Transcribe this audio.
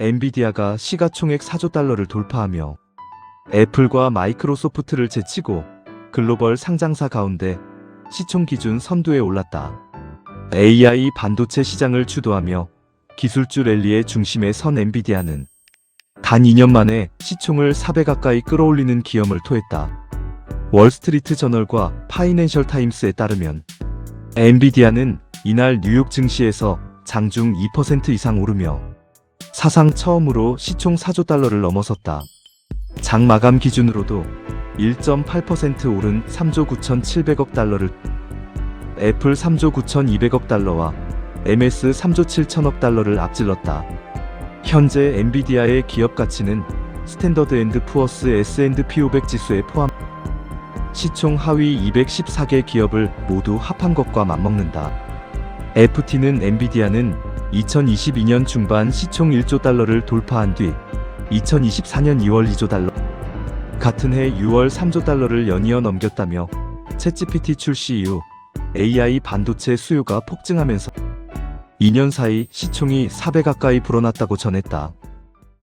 엔비디아가 시가총액 4조 달러를 돌파하며 애플과 마이크로소프트를 제치고 글로벌 상장사 가운데 시총 기준 선두에 올랐다. AI 반도체 시장을 주도하며 기술주 랠리의 중심에 선 엔비디아는 단 2년 만에 시총을 4배 가까이 끌어올리는 기염을 토했다. 월스트리트 저널과 파이낸셜 타임스에 따르면 엔비디아는 이날 뉴욕 증시에서 장중 2% 이상 오르며 사상 처음으로 시총 4조 달러를 넘어섰다. 장 마감 기준으로도 1.8% 오른 3조 9,700억 달러를 애플 3조 9,200억 달러와 MS 3조 7천억 달러를 앞질렀다. 현재 엔비디아의 기업 가치는 스탠더드 앤드 푸어스 S&P 500 지수에 포함 시총 하위 214개 기업을 모두 합한 것과 맞먹는다. FT는 엔비디아는 2022년 중반 시총 1조 달러를 돌파한 뒤 2024년 2월 2조 달러 같은 해 6월 3조 달러를 연이어 넘겼다며 챗GPT 출시 이후 AI 반도체 수요가 폭증하면서 2년 사이 시총이 4배 가까이 불어났다고 전했다.